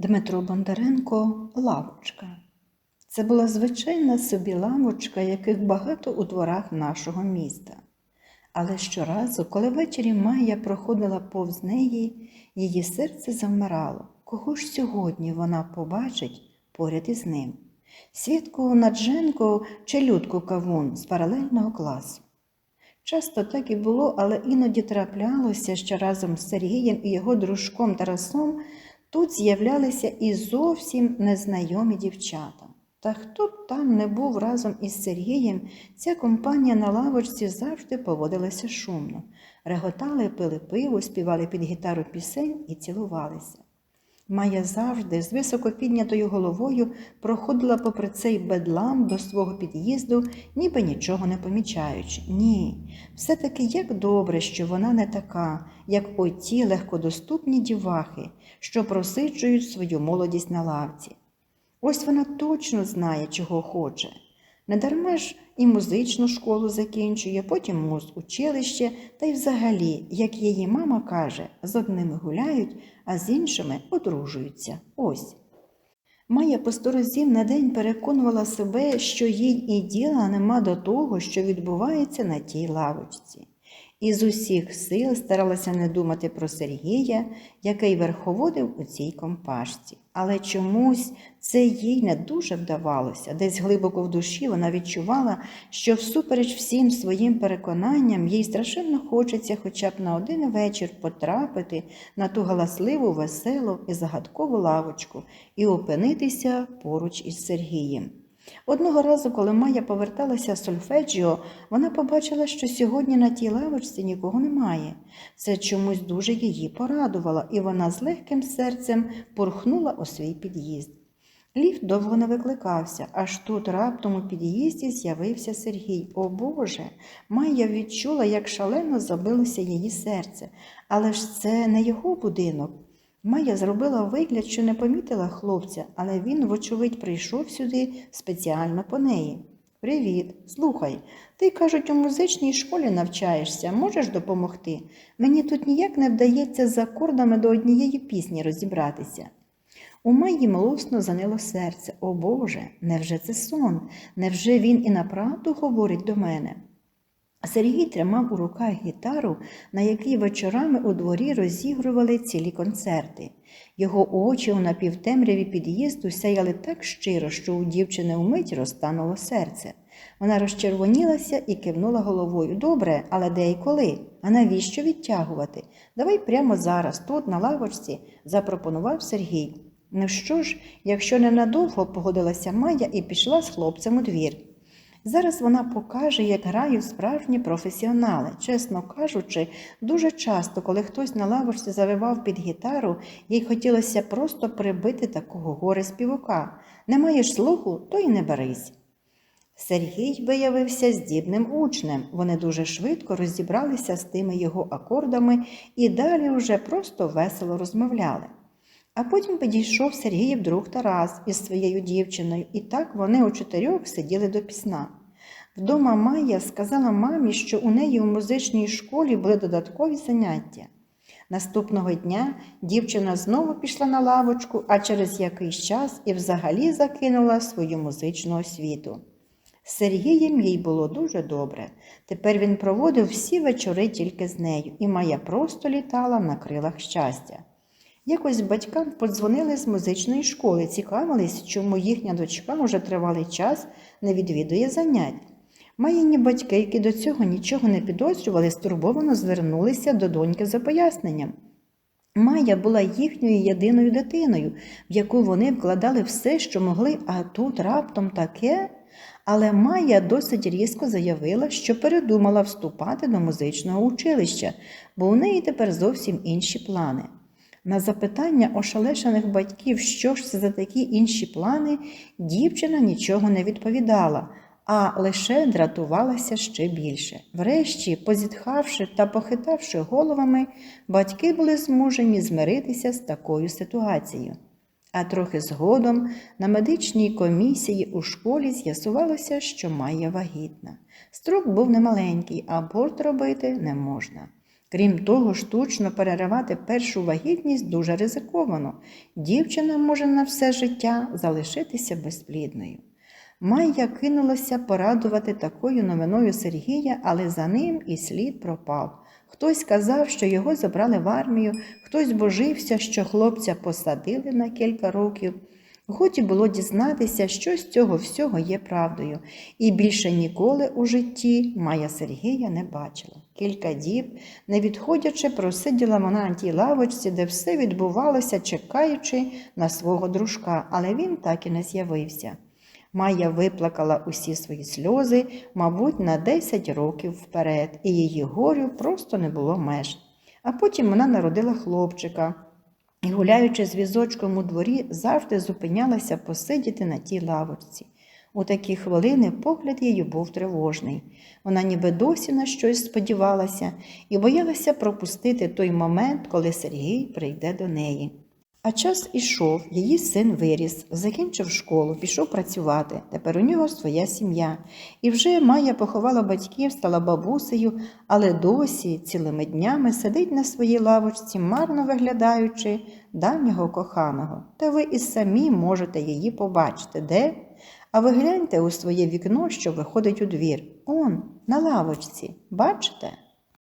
Дмитро Бондаренко лавочка. Це була звичайна собі лавочка, яких багато у дворах нашого міста. Але щоразу, коли ввечері Майя проходила повз неї, її серце завмирало. Кого ж сьогодні вона побачить поряд із ним? Свідку Надженко чи Людку Кавун з паралельного класу. Часто так і було, але іноді траплялося, що разом з Сергієм і його дружком Тарасом тут з'являлися і зовсім незнайомі дівчата. Та хто б там не був разом із Сергієм, ця компанія на лавочці завжди поводилася шумно. Реготали, пили пиво, співали під гітару пісень і цілувалися. Майя завжди з високо піднятою головою проходила попри цей бедлам до свого під'їзду, ніби нічого не помічаючи. Ні, все-таки як добре, що вона не така, як оті легкодоступні дівахи, що просиджують свою молодість на лавці. Ось вона точно знає, чого хоче. Недарма ж і музичну школу закінчує, потім муз училище, та й взагалі, як її мама каже, з одними гуляють, а з іншими одружуються. Ось. Майя по сто разів на день переконувала себе, що їй і діла нема до того, що відбувається на тій лавочці. І з усіх сил старалася не думати про Сергія, який верховодив у цій компашці. Але чомусь це їй не дуже вдавалося. Десь глибоко в душі вона відчувала, що всупереч всім своїм переконанням їй страшенно хочеться хоча б на один вечір потрапити на ту галасливу, веселу і загадкову лавочку і опинитися поруч із Сергієм. Одного разу, коли Майя поверталася з сольфеджіо, вона побачила, що сьогодні на тій лавочці нікого немає. Це чомусь дуже її порадувало, і вона з легким серцем порхнула у свій під'їзд. Ліфт довго не викликався, аж тут раптом у під'їзді з'явився Сергій. О Боже! Майя відчула, як шалено забилося її серце. Але ж це не його будинок. Майя зробила вигляд, що не помітила хлопця, але він, вочевидь, прийшов сюди спеціально по неї. Привіт, слухай, ти, кажуть, у музичній школі навчаєшся, можеш допомогти? Мені тут ніяк не вдається з акордами до однієї пісні розібратися. У Майї млосно занило серце. О Боже, невже це сон? Невже він і направду говорить до мене? Сергій тримав у руках гітару, на якій вечорами у дворі розігрували цілі концерти. Його очі у напівтемряві під'їзду сяяли так щиро, що у дівчини вмить розтануло серце. Вона розчервонілася і кивнула головою. Добре, але де і коли? А навіщо відтягувати? Давай прямо зараз, тут, на лавочці, запропонував Сергій. Ну що ж, якщо ненадовго погодилася Майя і пішла з хлопцем у двір. Зараз вона покаже, як грають справжні професіонали. Чесно кажучи, дуже часто, коли хтось на лавочці завивав під гітару, їй хотілося просто прибити такого горе співака. Не маєш слуху, то й не берись. Сергій виявився здібним учнем. Вони дуже швидко розібралися з тими його акордами і далі вже просто весело розмовляли. А потім підійшов Сергіїв друг Тарас із своєю дівчиною, і так вони у чотирьох сиділи до пісна. Вдома Майя сказала мамі, що у неї у музичній школі були додаткові заняття. Наступного дня дівчина знову пішла на лавочку, а через якийсь час і взагалі закинула свою музичну освіту. З Сергієм їй було дуже добре. Тепер він проводив всі вечори тільки з нею, і Майя просто літала на крилах щастя. Якось батькам подзвонили з музичної школи, цікавились, чому їхня дочка уже тривалий час не відвідує занять. Маїні батьки, які до цього нічого не підозрювали, стурбовано звернулися до доньки за поясненням. Майя була їхньою єдиною дитиною, в яку вони вкладали все, що могли, а тут раптом таке. Але Майя досить різко заявила, що передумала вступати до музичного училища, бо у неї тепер зовсім інші плани. На запитання ошалешених батьків, що ж це за такі інші плани, дівчина нічого не відповідала, а лише дратувалася ще більше. Врешті, позітхавши та похитавши головами, батьки були змушені змиритися з такою ситуацією. А трохи згодом на медичній комісії у школі з'ясувалося, що Майя вагітна. Строк був немаленький, аборт робити не можна. Крім того, штучно переривати першу вагітність дуже ризиковано. Дівчина може на все життя залишитися безплідною. Майя кинулася порадувати такою новиною Сергія, але за ним і слід пропав. Хтось казав, що його забрали в армію, хтось божився, що хлопця посадили на кілька років. Годі було дізнатися, що з цього всього є правдою, і більше ніколи у житті Майя Сергія не бачила. Кілька діб, не відходячи, просиділа вона на тій лавочці, де все відбувалося, чекаючи на свого дружка, але він так і не з'явився. Майя виплакала усі свої сльози, мабуть, на 10 років вперед, і її горю просто не було меж. А потім вона народила хлопчика і, гуляючи з візочком у дворі, завжди зупинялася посидіти на тій лавочці. У такі хвилини погляд її був тривожний. Вона ніби досі на щось сподівалася і боялася пропустити той момент, коли Сергій прийде до неї. А час ішов, її син виріс, закінчив школу, пішов працювати. Тепер у нього своя сім'я. І вже Майя поховала батьків, стала бабусею, але досі цілими днями сидить на своїй лавочці, марно виглядаючи давнього коханого. Та ви і самі можете її побачити. Де? А ви гляньте у своє вікно, що виходить у двір. Он, на лавочці. Бачите?